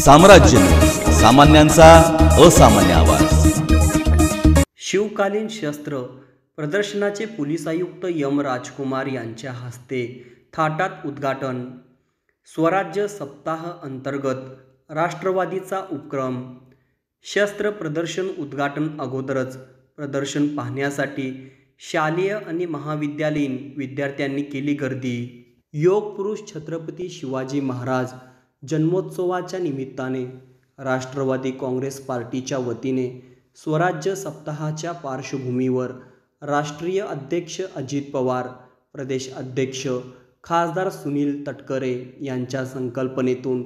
साम्राज्य. सामान्यांचा असामान्य आवाज. शिवकालीन शस्त्र प्रदर्शनाचे पोलीस आयुक्त यम राजकुमार यांच्या हस्ते थाटात उद्घाटन. स्वराज्य सप्ताह अंतर्गत राष्ट्रवादीचा उपक्रम. शस्त्र प्रदर्शन उद्घाटन अगोदरच प्रदर्शन पाहण्यासाठी शालेय आणि महाविद्यालयीन विद्यार्थ्यांनी केली गर्दी. योग पुरुष छत्रपती शिवाजी महाराज जन्मोत्सवाच्या निमित्ताने राष्ट्रवादी काँग्रेस पार्टीच्या वतीने स्वराज्य सप्ताहाच्या पार्श्वभूमीवर राष्ट्रीय अध्यक्ष अजित पवार प्रदेश अध्यक्ष खासदार सुनील तटकरे यांच्या संकल्पनेतून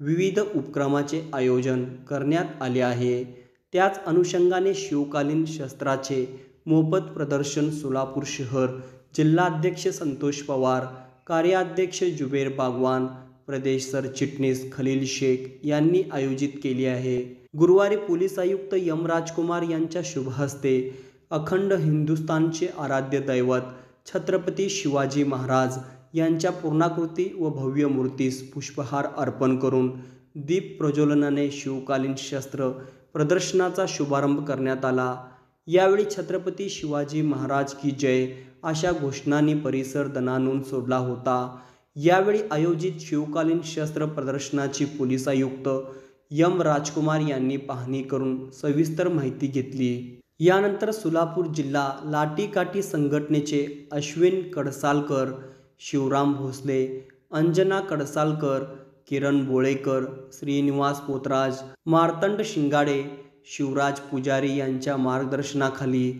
विविध उपक्रमाचे आयोजन करण्यात आले आहे. त्याच अनुषंगाने शिवकालीन शस्त्राचे मोफत प्रदर्शन सोलापूर शहर जिल्हाध्यक्ष संतोष पवार कार्याध्यक्ष जुबेर बागवान प्रदेश सरचिटणीस खलील शेख यांनी आयोजित केली आहे. गुरुवारी पोलीस आयुक्त यम राजकुमार यांच्या शुभहस्ते अखंड हिंदुस्थानचे आराध्य दैवत छत्रपती शिवाजी महाराज यांच्या पूर्णाकृती व भव्य मूर्तीस पुष्पहार अर्पण करून दीप प्रज्वलनाने शिवकालीन शस्त्र प्रदर्शनाचा शुभारंभ करण्यात आला. यावेळी छत्रपती शिवाजी महाराज की जय अशा घोषणांनी परिसर दणानून सोडला होता. यावेळी आयोजित शिवकालीन शस्त्र प्रदर्शनाची पोलीस आयुक्त यम राजकुमार यांनी पाहणी करून सविस्तर माहिती घेतली. यानंतर सोलापूर जिल्हा लाटीकाठी संघटनेचे अश्विन कडसालकर शिवराम भोसले अंजना कडसालकर किरण बोळेकर श्रीनिवास पोतराज मार्तंड शिंगाडे शिवराज पुजारी यांच्या मार्गदर्शनाखाली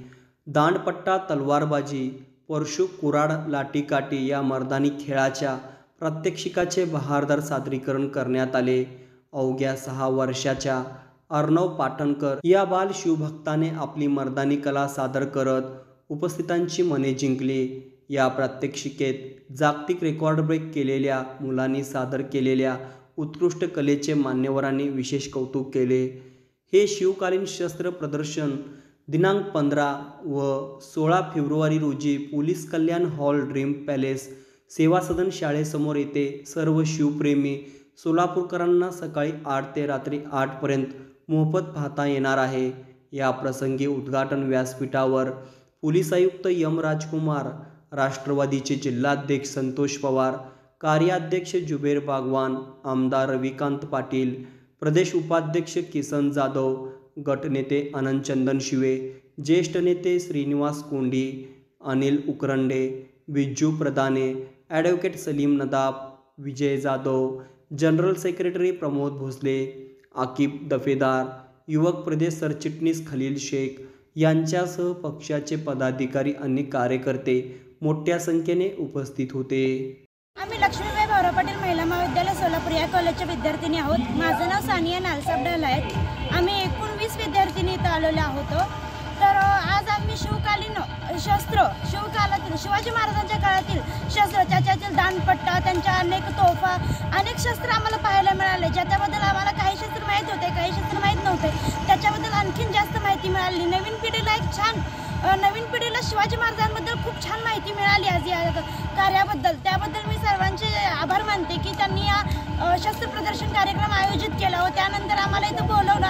दांडपट्टा तलवारबाजी परशु कुराड लाटीकाठी या मर्दानी खेळाच्या प्रात्यक्षिकाचे बहारदार सादरीकरण करण्यात आले. अवघ्या सहा वर्षाच्या अर्णव पाटणकर या बाल शिवभक्ताने आपली मर्दानी कला सादर करत उपस्थितांची मने जिंकली. या प्रात्यक्षिकेत जागतिक रेकॉर्ड ब्रेक केलेल्या मुलांनी सादर केलेल्या उत्कृष्ट कलेचे मान्यवरांनी विशेष कौतुक केले. हे शिवकालीन शस्त्र प्रदर्शन दिनांक पंधरा व सोळा फेब्रुवारी रोजी police Kalyan hall dream palace Seva Sadan शाळेसमोर येथे सर्व शिवप्रेमी सोलापूरकरांना सकाळी आठ ते रात्री आठपर्यंत मोफत पाहता येणार आहे. या प्रसंगी उद्घाटन व्यासपीठावर पोलीस आयुक्त यम राजकुमार राष्ट्रवादीचे जिल्हाध्यक्ष संतोष पवार कार्याध्यक्ष जुबेर बागवान आमदार रविकांत पाटील प्रदेश उपाध्यक्ष किसन जाधव गटनेते आनंद चंदन शिवे ज्येष्ठ नेते श्रीनिवास कोंडी Anil Ukrande Bijju Pradhane advocate Salim Nadab Vijay Jadhav general secretary Pramod Bhosale Aqib Dafedar युवक प्रदेश सरचिटणीस खलील शेख यांच्यासह पक्षाचे पदाधिकारी आणि कार्यकर्ते मोठ्या संख्येने उपस्थित होते. आम्ही लक्ष्मीबाई भाऊराव पाटील महिला महाविद्यालय सोलापूर या कॉलेजच्या विद्यार्थिनी आहोत. माझं नाव सानिया नालसाबडाला आहे आलेलो होतो तर आज आम्ही शिवकालीन शस्त्र शिवकालातील शिवाजी महाराजांच्या काळातील शस्त्र त्याच्यातील दानपट्टा त्यांच्या अनेक तोफा अनेक शस्त्र आम्हाला पाहायला मिळाले. ज्याच्याबद्दल आम्हाला काही शस्त्र माहीत होते काही शस्त्र माहीत नव्हते त्याच्याबद्दल आणखीन जास्त माहिती मिळाली. नवीन पिढीला एक छान नवीन पिढीला शिवाजी महाराजांबद्दल खूप छान माहिती मिळाली आज या कार्याबद्दल. त्याबद्दल मी सर्वांचे आभार मानते की त्यांनी या शस्त्र प्रदर्शन कार्यक्रम आयोजित केला व त्यानंतर आम्हाला इथं बोलवलं.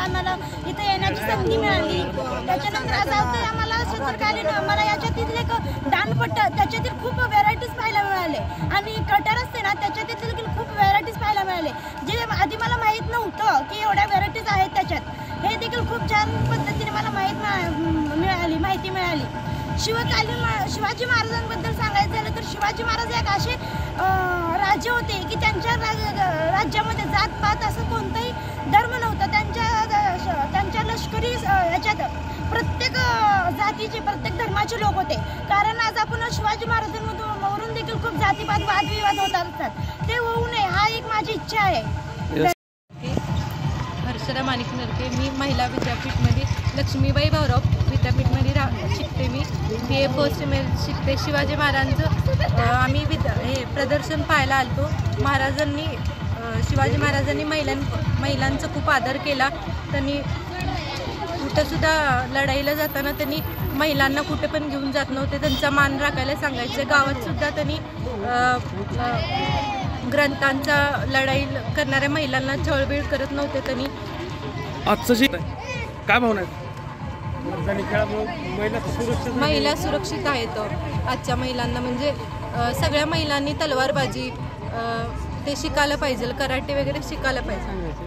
त्याच्यानंतर असं होतं आम्हाला शस्त्रकालीन मला याच्यातील एक दानपट्टा त्याच्यातील खूप व्हेरायटीज पाहायला मिळाले. आणि कटर असते ना त्याच्यातील देखील खूप व्हेरायटीज पाहायला मिळाले. जे आधी मला माहीत नव्हतं की एवढ्या व्हेरायटीज आहेत त्याच्यात. हे देखील खूप छान पद्धतीने मला माहीत मिळाली माहिती मिळाली. शिवकालीन शिवाजी महाराजांबद्दल सांगायचं झालं तर शिवाजी महाराज एक असे राजे होते की त्यांच्या राज्यामध्ये जात पात असं कोणताही धर्म धर्माचे लोक होते. कारण आज आपण शिवाजी महाराजांमधून वरून देखील खूप जातीपात वादविवाद होत असतात. ते होऊ नये हा एक माझी इच्छा आहे. हर्षदा माणिक नरके मी महिला विद्यापीठमध्ये लक्ष्मीबाई भाऊराव विद्यापीठमध्ये रा शिकते मी. बी ए फर्स्ट शिकते. शिवाजी महाराजांचं आम्ही विद्या हे प्रदर्शन पाहायला आलतो. महाराजांनी शिवाजी महाराजांनी महिलां महिलांचा खूप आदर केला. त्यांनी कुठंसुद्धा लढाईला जाताना त्यांनी महिलांना कुठे पण घेऊन जात नव्हते. त्यांचा मान राखायला सांगायचे. गावात सुद्धा त्यांनी ग्रंथांचा लढाई करणाऱ्या महिलांना छळबीळ करत नव्हते त्यांनी. आजचं जे काय भावना महिला सुरक्षित आहेत. आजच्या महिलांना म्हणजे सगळ्या महिलांनी तलवारबाजी ते शिकायला पाहिजे. कराटे वगैरे शिकायला पाहिजे.